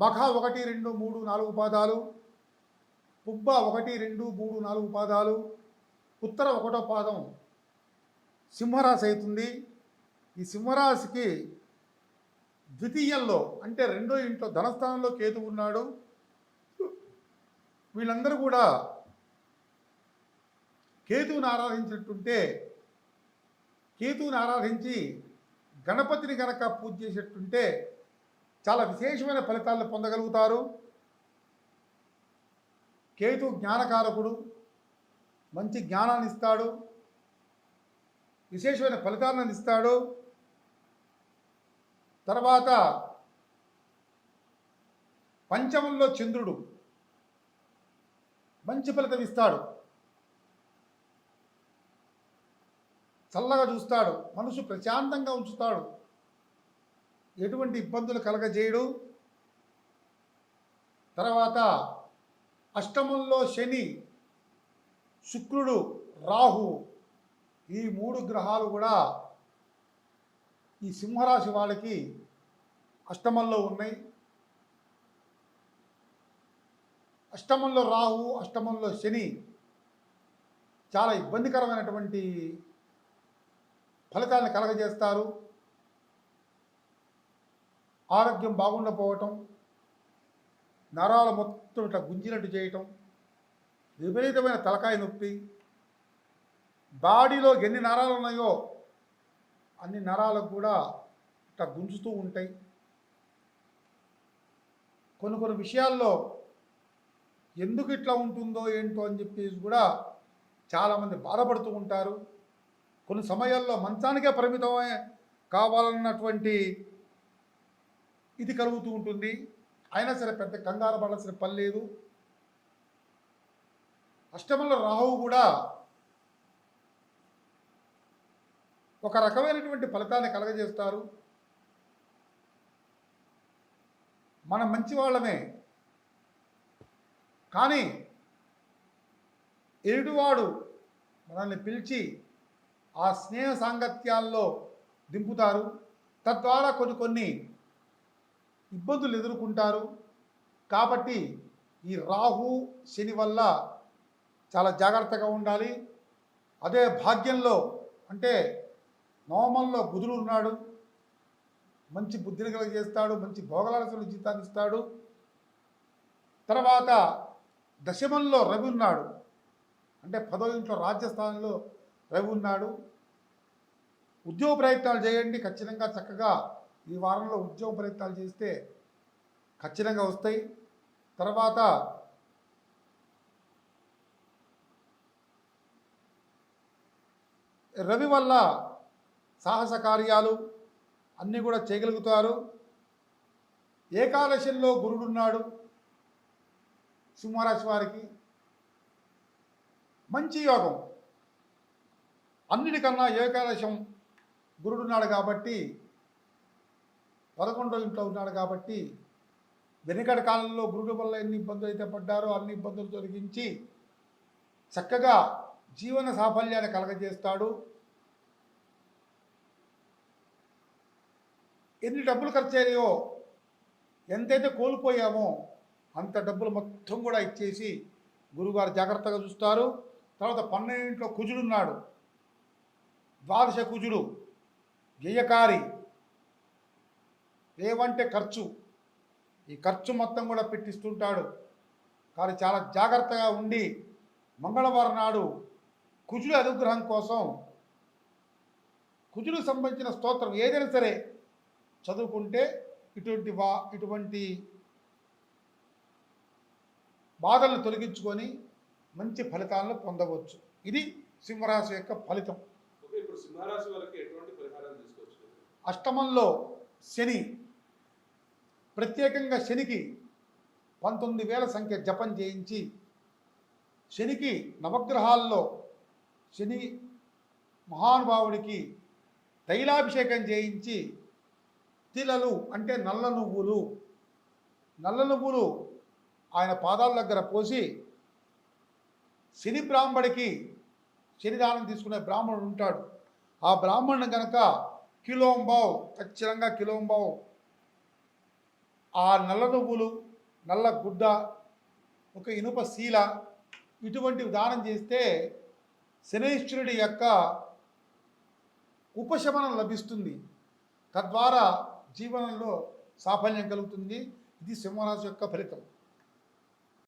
మఖ ఒకటి రెండు మూడు నాలుగు పాదాలు పుబ్బ ఒకటి రెండు మూడు నాలుగు పాదాలు ఉత్తర ఒకటో పాదం సింహరాశి అవుతుంది. ఈ సింహరాశికి ద్వితీయంలో అంటే రెండో ఇంట్లో ధనస్థానంలో కేతు ఉన్నాడు. వీళ్ళందరూ కూడా కేతువుని ఆరాధించినట్టుంటే కేతువుని ఆరాధించి గణపతిని గనక పూజ చేసేట్టుంటే చాలా విశేషమైన ఫలితాలను పొందగలుగుతారు. కేతు జ్ఞానకారకుడు మంచి జ్ఞానాన్ని ఇస్తాడు విశేషమైన ఫలితాలను ఇస్తాడు. తర్వాత పంచమంలో చంద్రుడు మంచి ఫలితం ఇస్తాడు. చల్లగా చూస్తాడు మనసు ప్రశాంతంగా ఉంచుతాడు. ఎటువంటి ఇబ్బందులు కలగజేయడు. తర్వాత అష్టమంలో శని శుక్రుడు రాహు ఈ మూడు గ్రహాలు కూడా ఈ సింహరాశి వాళ్ళకి అష్టమంలో ఉన్నాయి. అష్టమంలో రాహు అష్టమంలో శని చాలా ఇబ్బందికరమైనటువంటి ఫలితాలను కలగజేస్తారు. ఆరోగ్యం బాగుండకపోవటం నరాలు మొత్తం ఇట్లా గుంజినట్టు చేయటం విపరీతమైన తలకాయ నొప్పి బాడీలో ఎన్ని నరాలు ఉన్నాయో అన్ని నరాలకు కూడా ఇట్లా గుంజుతూ ఉంటాయి. కొన్ని కొన్ని విషయాల్లో ఎందుకు ఇట్లా ఉంటుందో ఏంటో అని చెప్పేసి కూడా చాలామంది బాధపడుతూ ఉంటారు. కొన్ని సమయాల్లో మంచానికే పరిమితమే కావాలన్నటువంటి ఇది కలుగుతూ ఉంటుంది. అయినా సరే పెద్ద కంగారు పడాల్సిన పని లేదు. అష్టమంలో రాహువు కూడా ఒక రకమైనటువంటి ఫలితాన్ని కలగజేస్తారు. మనం మంచి వాళ్ళమే. కానీ ఎరుడువాడు మనల్ని పిలిచి ఆ స్నేహ సాంగత్యాల్లో దింపుతారు. తద్వారా కొన్ని కొన్ని ఇబ్బందులు ఎదుర్కొంటారు. కాబట్టి ఈ రాహు శని వల్ల చాలా జాగ్రత్తగా ఉండాలి. అదే భాగ్యంలో అంటే నవమంలో బుధుడు ఉన్నాడు. మంచి బుద్ధిని కలిగజేస్తాడు మంచి భోగలాలసిన జీతాన్ని ఇస్తాడు. తర్వాత దశమంలో రవి ఉన్నాడు. అంటే పదో ఇంట్లో రాజ్యస్థానంలో రవి ఉన్నాడు. ఉద్యోగ ప్రయత్నాలు చేయండి. ఖచ్చితంగా చక్కగా ఈ వారంలో ఉద్యోగ ప్రయత్నాలు చేస్తే ఖచ్చితంగా వస్తాయి. తర్వాత రవి వల్ల సాహస కార్యాలు అన్నీ కూడా చేయగలుగుతారు. ఏకాదశిలో గురుడున్నాడు సింహరాశి వారికి మంచి యోగం. అన్నిటికన్నా ఏకాదశం గురుడున్నాడు కాబట్టి పదకొండో ఇంట్లో ఉన్నాడు కాబట్టి వెనుకటి కాలంలో గురుడు వల్ల ఎన్ని ఇబ్బందులు అయితే పడ్డారో అన్ని ఇబ్బందులు తొలగించి చక్కగా జీవన సాఫల్యాన్ని కలగజేస్తాడు. ఎన్ని డబ్బులు ఖర్చు అయ్యాయో ఎంతైతే కోల్పోయామో అంత డబ్బులు మొత్తం కూడా ఇచ్చేసి గురుగారు జాగ్రత్తగా చూస్తారు. తర్వాత పన్నెండింట్లో కుజుడున్నాడు ద్వాదశ కుజుడు వ్యయకారి ఏవంటే ఖర్చు. ఈ ఖర్చు మొత్తం కూడా పెట్టిస్తుంటాడు. కానీ చాలా జాగ్రత్తగా ఉండి మంగళవారం నాడు కుజుడి అనుగ్రహం కోసం కుజుడికి సంబంధించిన స్తోత్రం ఏదైనా సరే చదువుకుంటే ఇటువంటి వా ఇటువంటి బాధలను తొలగించుకొని మంచి ఫలితాలను పొందవచ్చు. ఇది సింహరాశి యొక్క ఫలితం. అష్టమంలో శని. ప్రత్యేకంగా శనికి పంతొమ్మిది వేల సంఖ్య జపం చేయించి శనికి నవగ్రహాల్లో శని మహానుభావుడికి తైలాభిషేకం చేయించి తిలలు అంటే నల్ల నువ్వులు నల్ల నువ్వులు ఆయన పాదాల దగ్గర పోసి శని బ్రాహ్మడికి శనిదానం తీసుకునే బ్రాహ్మణుడు ఉంటాడు. ఆ బ్రాహ్మణుని కనుక కిలోంబావు ఖచ్చితంగా కిలోంబావు ఆ నల్ల నువ్వులు నల్ల గుడ్డ ఒక ఇనుప శీల ఇటువంటివి దానం చేస్తే శనైశ్వరుడి యొక్క ఉపశమనం లభిస్తుంది. తద్వారా జీవనంలో సాఫల్యం కలుగుతుంది. ఇది సింహరాశి యొక్క ఫలితం.